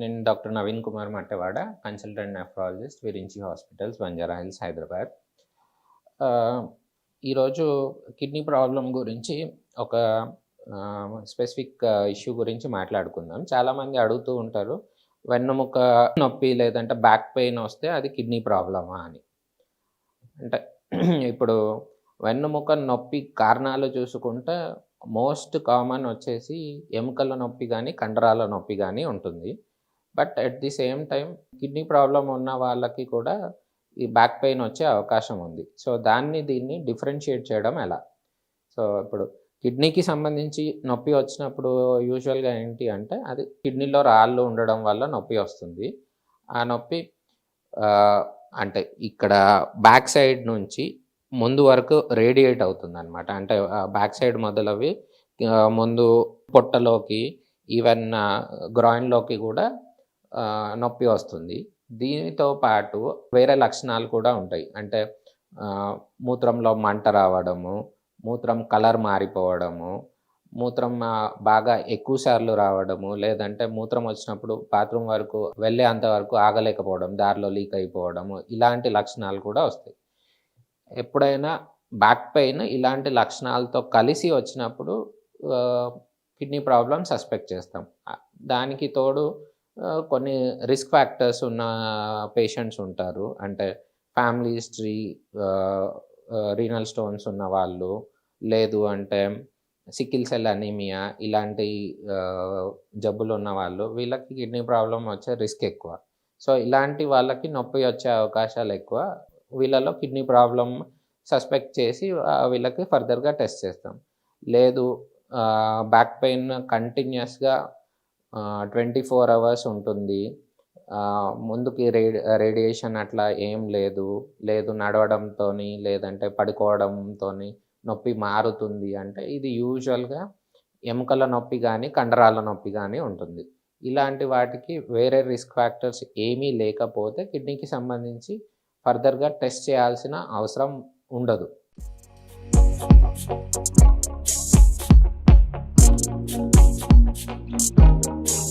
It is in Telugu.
నేను doctor Naveen Kumar Mattavada consultant nephrologist Virinchi hospitals Banjara Hills Hyderabad. ఈరోజు కిడ్నీ ప్రాబ్లం గురించి ఒక స్పెసిఫిక్ ఇష్యూ గురించి మాట్లాడుకుందాం. చాలామంది అడుగుతూ ఉంటారు వెన్నుముక నొప్పి లేదంటే బ్యాక్ పెయిన్ వస్తే అది కిడ్నీ ప్రాబ్లమా అని. అంటే ఇప్పుడు వెన్నుముక నొప్పి కారణాలు చూసుకుంటే మోస్ట్ కామన్ వచ్చేసి ఎముకల నొప్పి కానీ కండరాల నొప్పి కానీ ఉంటుంది. But at the same time kidney problem ఉన్న వాళ్ళకి కూడా ఈ బ్యాక్ పెయిన్ వచ్చే అవకాశం ఉంది. సో దాన్ని దీన్ని డిఫరెన్షియేట్ చేయడం ఎలా? సో ఇప్పుడు కిడ్నీకి సంబంధించి నొప్పి వచ్చినప్పుడు యూజువల్గా ఏంటి అంటే అది కిడ్నీలో రాళ్ళు ఉండడం వల్ల నొప్పి వస్తుంది. ఆ నొప్పి అంటే ఇక్కడ బ్యాక్ సైడ్ నుంచి ముందు వరకు రేడియేట్ అవుతుంది అనమాట అంటే బ్యాక్ సైడ్ మొదలవి ముందు పొట్టలోకి ఈవెన్ గ్రాయిన్లోకి కూడా నొప్పి వస్తుంది. దీనితో పాటు వేరే లక్షణాలు కూడా ఉంటాయి. అంటే మూత్రంలో మంట రావడము మూత్రం కలర్ మారిపోవడము మూత్రం బాగా ఎక్కువ సార్లు రావడము లేదంటే మూత్రం వచ్చినప్పుడు బాత్రూమ్ వరకు వెళ్ళే అంత వరకు ఆగలేకపోవడం దారిలో లీక్ అయిపోవడము ఇలాంటి లక్షణాలు కూడా వస్తాయి. ఎప్పుడైనా బ్యాక్ పెయిన్ ఇలాంటి లక్షణాలతో కలిసి వచ్చినప్పుడు కిడ్నీ ప్రాబ్లం సస్పెక్ట్ చేస్తాం. దానికి తోడు కొన్ని రిస్క్ ఫ్యాక్టర్స్ ఉన్న పేషెంట్స్ ఉంటారు. అంటే ఫ్యామిలీ హిస్టరీ రీనల్ స్టోన్స్ ఉన్న వాళ్ళు లేదు అంటే సికిల్ సెల్ అనీమియా ఇలాంటి జబ్బులు ఉన్న వాళ్ళు వీళ్ళకి కిడ్నీ ప్రాబ్లం వచ్చే రిస్క్ ఎక్కువ. సో ఇలాంటి వాళ్ళకి నొప్పి వచ్చే అవకాశాలు ఎక్కువ. వీళ్ళలో కిడ్నీ ప్రాబ్లం సస్పెక్ట్ చేసి వీళ్ళకి ఫర్దర్గా టెస్ట్ చేస్తాం. లేదు బ్యాక్ పెయిన్ కంటిన్యూస్గా ట్వంటీ ఫోర్ అవర్స్ ఉంటుంది. ముందుకి రే రేడియేషన్ అట్లా ఏం లేదు. లేదు నడవడంతో లేదంటే పడుకోవడంతో నొప్పి మారుతుంది అంటే ఇది యూజువల్గా ఎముకల నొప్పి కానీ కండరాల నొప్పి కానీ ఉంటుంది. ఇలాంటి వాటికి వేరే రిస్క్ ఫ్యాక్టర్స్ ఏమీ లేకపోతే కిడ్నీకి సంబంధించి ఫర్దర్గా టెస్ట్ చేయాల్సిన అవసరం ఉండదు. you